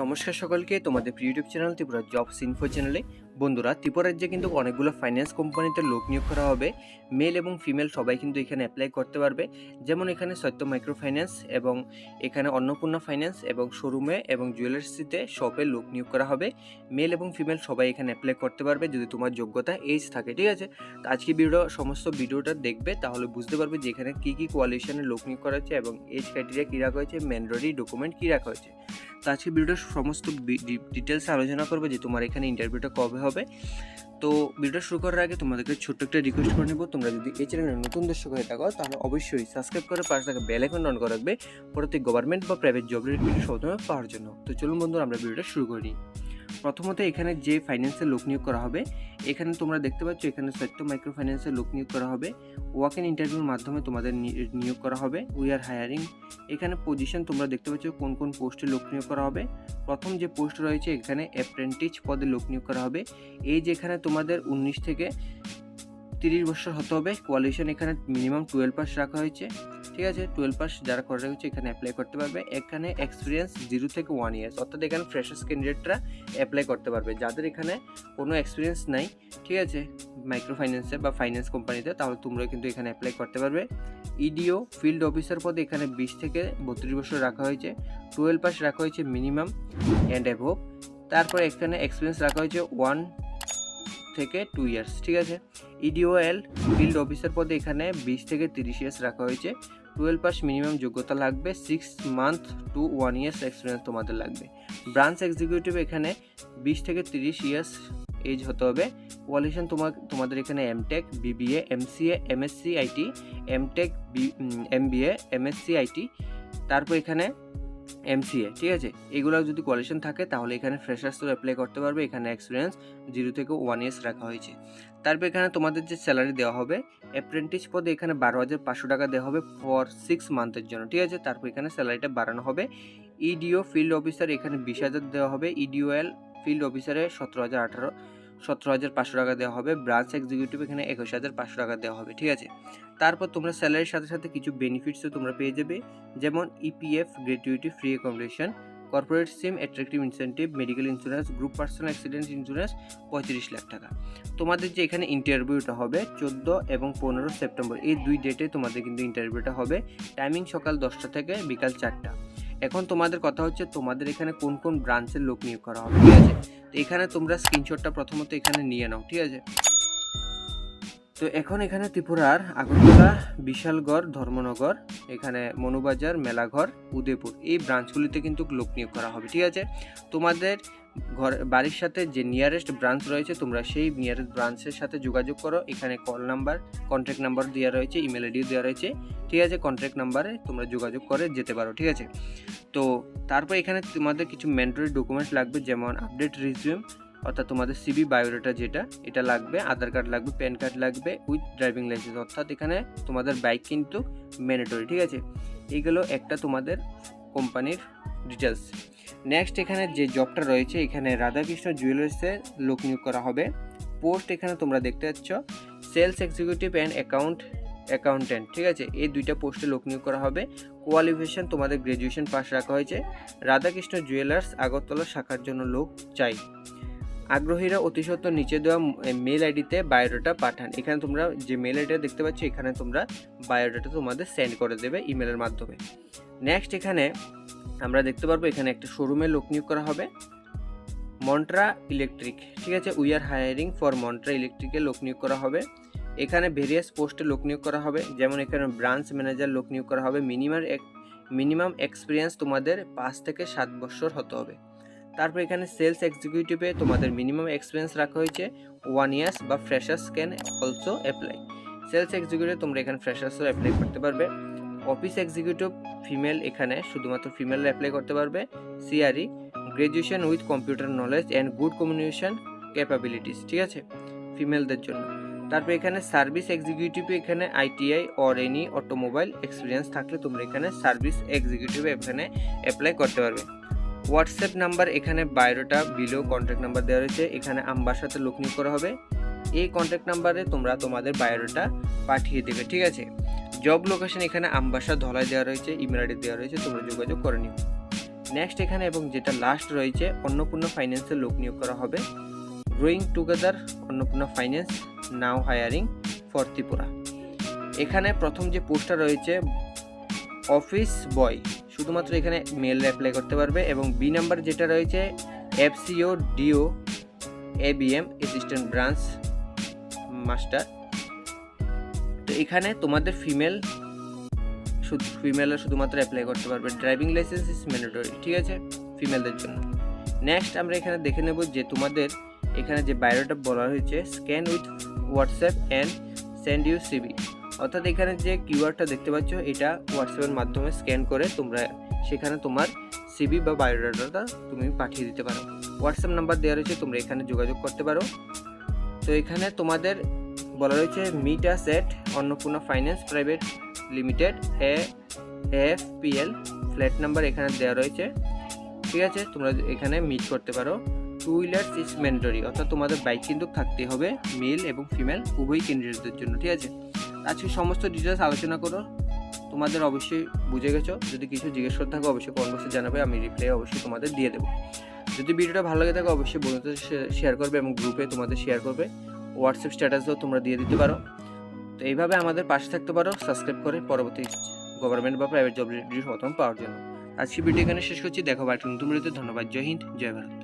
নমস্কার সকলকে, তোমাদের YouTube channel Tripura jobs info চ্যানেলে। বন্ধুরা, ত্রিপুরা রাজ্যে কিন্তু অনেকগুলো ফাইন্যান্স কোম্পানিতে লোক নিয়োগ করা হবে। মেল এবং ফিমেল সবাই কিন্তু এখানে অ্যাপ্লাই করতে পারবে। যেমন এখানে সত্য মাইক্রো ফাইন্যান্স এবং এখানে অন্নপূর্ণা ফাইন্যান্স এবং শোরুমে এবং জুয়েলার্সিতে শপে লোক নিয়োগ করা হবে। মেল এবং ফিমেল সবাই এখানে অ্যাপ্লাই করতে পারবে যদি তোমার যোগ্যতা এজ থাকে, ঠিক আছে? তো আজকে ভিডিও সমস্ত ভিডিওটা দেখবে, তাহলে বুঝতে পারবে যে এখানে কী কী কোয়ালিশনে লোক নিয়োগ করা হয়েছে এবং এজ ক্রাইটেরিয়া কী রাখা হয়েছে ম্যান্ডারি ডকুমেন্ট কী রাখা হয়েছে। তো আজকে ভিডিওর সমস্ত ডিটেলসে আলোচনা করবে যে তোমার এখানে ইন্টারভিউটা কবে হবে। তো ভিডিওটা শুরু করার আগে তোমাদেরকে ছোট্ট একটা রিকোয়েস্ট করে নেব। তোমরা যদি এই চ্যানেলে নতুন দর্শক হয়ে থাকো, তাহলে অবশ্যই সাবস্ক্রাইব করে পাশে থাকা বেল আইকন অন করে রাখবে। পরবর্তী গভর্নমেন্ট বা প্রাইভেট জবের ভিডিও সবসময় পাওয়ার জন্য। তো চলুন বন্ধুরা, আমরা ভিডিওটা শুরু করি প্রথমত এখানে যে ফাইন্যান্সের লোক নিয়োগ করা হবে, এখানে তোমরা দেখতে পাচ্ছ এখানে সত্য মাইক্রো ফাইন্যান্সের লোক নিয়োগ করা হবে। ওয়াক ইন ইন্টারভিউর মাধ্যমে তোমাদের নিয়োগ করা হবে। উই আর হায়ারিং এখানে পজিশন তোমরা দেখতে পাচ্ছ কোন কোন পোস্টে লোক নিয়োগ করা হবে। প্রথম যে পোস্ট রয়েছে এখানে অ্যাপ্রেন্টিস পদে লোক নিয়োগ করা হবে। এই যেখানে তোমাদের উনিশ থেকে তিরিশ বছর হতে হবে। কোয়ালিফিকেশন এখানে মিনিমাম টুয়েলভ পাস রাখা হয়েছে। ঠিক আছে? টুয়েলভ পাস যারা করে রেখেছে এখানে অ্যাপ্লাই করতে পারবে। এখানে এক্সপিরিয়েন্স জিরো থেকে ওয়ান ইয়ার্স অর্থাৎ এখানে ফ্রেশার্স ক্যান্ডিডেটরা অ্যাপ্লাই করতে পারবে। যাদের এখানে কোনো এক্সপিরিয়েন্স নাই, ঠিক আছে? মাইক্রো ফাইন্যান্সে বা ফাইন্যান্স কোম্পানিতে তাহলে তোমরা কিন্তু এখানে অ্যাপ্লাই করতে পারবে। ইডিও ফিল্ড অফিসার পদে এখানে বিশ থেকে বত্রিশ বছর রাখা হয়েছে। টুয়েলভ পাস রাখা হয়েছে মিনিমাম অ্যান্ড অ্যাভোভ তারপরে এখানে এক্সপিরিয়েন্স রাখা হয়েছে ওয়ান থেকে টু ইয়ার্স ঠিক আছে? ইডিওএল ফিল্ড অফিসার পদে এখানে বিশ থেকে তিরিশ ইয়ার্স রাখা হয়েছে। টুয়েলভ পাস মিনিমাম যোগ্যতা লাগবে six month to one years experience তোমাদের লাগবে। ব্রাঞ্চ এক্সিকিউটিভ এখানে বিশ থেকে তিরিশ ইয়ার্স এজ হতে হবে। কোয়ালিফিকেশন তোমার তোমাদের এখানে MTech BBA MCA MSc IT MTech MBA MSc IT তারপর এখানে এমসিএ ঠিক আছে? এগুলো যদি কোয়ালিফিকেশন থাকে, তাহলে এখানে ফ্রেশার্স তো অ্যাপ্লাই করতে পারবে। এখানে এক্সপিরিয়েন্স জিরো থেকে ওয়ান ইয়ার্স রাখা হয়েছে। তারপর এখানে তোমাদের যে স্যালারি দেওয়া হবে অ্যাপ্রেন্টিস পদে এখানে বারো হাজার পাঁচশো টাকা দেওয়া হবে ফর সিক্স মান্থের জন্য, ঠিক আছে? তারপর এখানে স্যালারিটা বাড়ানো হবে। ইডিও ফিল্ড অফিসার এখানে বিশ হাজার দেওয়া হবে। ইডিওএল ফিল্ড অফিসারে সতেরো হাজার আঠারো। সতেরো হাজার পাঁচশো টাকা দেওয়া হবে ব্রাঞ্চ এক্সিকিউটিভ এখানে একুশ হাজার পাঁচশো টাকা দেওয়া হবে, ঠিক আছে? তারপর তোমরা স্যালারির সাথে সাথে কিছু বেনিফিটসও তোমরা পেয়ে যাবে, যেমন EPF gratuity free accommodation corporate SIM attractive incentive medical insurance group personal accident insurance পঁয়ত্রিশ লাখ টাকা। তোমাদের যে এখানে ইন্টারভিউটা হবে, চোদ্দ এবং পনেরো সেপ্টেম্বর, এই দুই ডেটে তোমাদের কিন্তু ইন্টারভিউটা হবে টাইমিং সকাল দশটা থেকে বিকাল চারটা। এখন তোমাদের কথা হচ্ছে তোমাদের এখানে কোন কোন ব্রাঞ্চের লোক নিয়োগ করা হবে, ঠিক আছে? তো এখানে তোমরা স্ক্রিনশটটা প্রথমত এখানে নিয়ে নাও, ঠিক আছে? তো এখন এখানে ত্রিপুরার আগরতলা, বিশালগড়, ধর্মনগর, এখানে মনুবাজার, মেলাঘর, উদয়পুর, এই ব্রাঞ্চগুলিতে কিন্তু লোক নিয়োগ করা হবে, ঠিক আছে? তোমাদের ঘর, বাড়ির সাথে যে নিয়ারেস্ট ব্রাঞ্চ রয়েছে, তোমরা সেই নিয়ারেস্ট ব্রাঞ্চের সাথে যোগাযোগ করো। এখানে কল নাম্বার কন্ট্যাক্ট নাম্বার দেওয়া রয়েছে ইমেল আইডিও দেওয়া রয়েছে। ঠিক আছে কন্ট্যাক্ট নাম্বারে তোমরা যোগাযোগ করে যেতে পারো, ঠিক আছে? তো তারপর এখানে তোমাদের কিছু ম্যান্ডারি ডকুমেন্টস লাগবে, যেমন আপডেট রিজিউম অর্থাৎ তোমাদের সিবি বায়োডাটা যেটা, এটা লাগবে, আধার কার্ড লাগবে প্যান কার্ড লাগবে উইথ ড্রাইভিং লাইসেন্স অর্থাৎ এখানে তোমাদের বাইক কিন্তু ম্যান্ডেটরি ঠিক আছে? এইগুলো একটা তোমাদের কোম্পানির ডিটেলস নেক্সট এখানে যে জবটা রয়েছে, এখানে রাধাকৃষ্ণ জুয়েলার্সে লোক নিয়োগ করা হবে। পোস্ট এখানে তোমরা দেখতে পাচ্ছ sales executive and account accountant ঠিক আছে? এই দুইটা পোস্টে লোক নিয়োগ করা হবে। কোয়ালিফিকেশন তোমাদের গ্র্যাজুয়েশন পাশ রাখা হয়েছে। রাধাকৃষ্ণ জুয়েলার্স আগরতলা শাখার জন্য লোক চাই। আগ্রহীরা অতি নিচে দেওয়া মেল আইডিতে বায়োডাটা পাঠান। এখানে তোমরা যে মেল আইডিটা দেখতে পাচ্ছ, এখানে তোমরা বায়োডাটা তোমাদের সেন্ড করে দেবে ইমেলের মাধ্যমে। নেক্সট এখানে আমরা দেখতে পারব এখানে একটা শোরুমে লোক নিয়োগ করা হবে। মন্ট্রা ইলেকট্রিক ঠিক আছে? We are hiring for Montra ইলেকট্রিকে লোক নিয়োগ করা হবে। এখানে ভেরিয়াস পোস্টে লোক নিয়োগ করা হবে। যেমন এখানে ব্রাঞ্চ ম্যানেজার লোক নিয়োগ করা হবে। মিনিমাম এক মিনিমাম এক্সপিরিয়েন্স তোমাদের পাঁচ থেকে সাত বছর হতে হবে। তারপর এখানে সেলস এক্সিকিউটিভে তোমাদের মিনিমাম এক্সপিরিয়েন্স রাখা হয়েছে। ওয়ান ইয়ার্স বা freshers can also apply. Sales executive তোমরা এখানে ফ্রেশার্সও অ্যাপ্লাই করতে পারবে। অফিস এক্সিকিউটিভ ফিমেল এখানে শুধুমাত্র ফিমেল অ্যাপ্লাই করতে পারবে। CRE graduation with computer knowledge and good communication capabilities, ঠিক আছে? ফিমেলদের জন্য। তারপর এখানে সার্ভিস এক্সিকিউটিভে এখানে ITI, or any automobile experience থাকলে তোমরা এখানে সার্ভিস এক্সিকিউটিভ এখানে অ্যাপ্লাই করতে পারবে। হোয়াটসঅ্যাপ নাম্বার এখানে বায়োডাটা বিলো কন্ট্যাক্ট নাম্বার দেওয়া রয়েছে, এখানে আম্বার সাথে লোক নিয়োগ করা হবে। এই কন্ট্যাক্ট নাম্বারে তোমরা তোমাদের বায়োডাটা পাঠিয়ে দেবে, ঠিক আছে? জব লোকেশন এখানে আমবাসা ধলাই দেওয়া রয়েছে ইমেল আইডি দেওয়া রয়েছে, তোমরা যোগাযোগ করে নিও। নেক্সট এখানে এবং যেটা লাস্ট রয়েছে, অন্নপূর্ণা ফাইন্যান্সের লোক নিয়োগ করা হবে। Growing together Annapurna finance now hiring for Tripura. এখানে প্রথম যে পোস্টটা রয়েছে অফিস বয় শুধুমাত্র এখানে মেল অ্যাপ্লাই করতে পারবে এবং বি নাম্বার যেটা রয়েছে FCO DO ABM assistant branch master তো এখানে তোমাদের ফিমেল শুধু ফিমেলরা শুধুমাত্র অ্যাপ্লাই করতে পারবে। ড্রাইভিং লাইসেন্স ইজ ম্যান্ডেটরি ঠিক আছে? ফিমেলদের জন্য। নেক্সট আমরা এখানে দেখে নেব যে তোমাদের এখানে যে বায়োডাটা বলা হয়েছে scan with WhatsApp and send you CV অর্থাৎ এখানে যে কিউআরটা দেখতে পাচ্ছ, এটা হোয়াটসঅ্যাপের মাধ্যমে স্ক্যান করে তোমরা সেখানে তোমার সিবি বা বায়োডাটাটা তুমি পাঠিয়ে দিতে পারো। হোয়াটসঅ্যাপ নাম্বার দেওয়া রয়েছে, তোমরা এখানে যোগাযোগ করতে পারো। তো এখানে তোমাদের বলা রয়েছে মিটা set Annapurna finance private limited A F P L flat number এখানে দেওয়া রয়েছে। ঠিক আছে, তোমরা এখানে মিট করতে পারো। টু হুইলার্স ইজ ম্যান্ডেটরি অর্থাৎ তোমাদের বাইক কিন্তু থাকতে হবে মেল এবং ফিমেল উভয় ক্যান্ডিডেটদের জন্য, ঠিক আছে? আজকে সমস্ত ডিটেলস আলোচনা করো, তোমাদের অবশ্যই বুঝে গেছো, যদি কিছু জিজ্ঞেস করতে থাকো অবশ্যই কমেন্ট জানাবে, আমি রিপ্লাই অবশ্যই তোমাদের দিয়ে দেবো। যদি ভিডিওটা ভালো লাগে থাকে অবশ্যই বন্ধুদের শেয়ার করবে এবং গ্রুপে তোমাদের শেয়ার করবে হোয়াটসঅ্যাপ স্ট্যাটাসও তোমরা দিয়ে দিতে পারো। তো এইভাবে আমাদের পাশে থাকতে পারো সাবস্ক্রাইব করে পরবর্তী গভর্নমেন্ট বা প্রাইভেট জব রিলেটেড প্রথম পাওয়ার জন্য। আজকে ভিডিও এখানে শেষ করছি, দেখো বা নতুন ভিডিওতে ধন্যবাদ, জয় হিন্দ, জয় ভারত।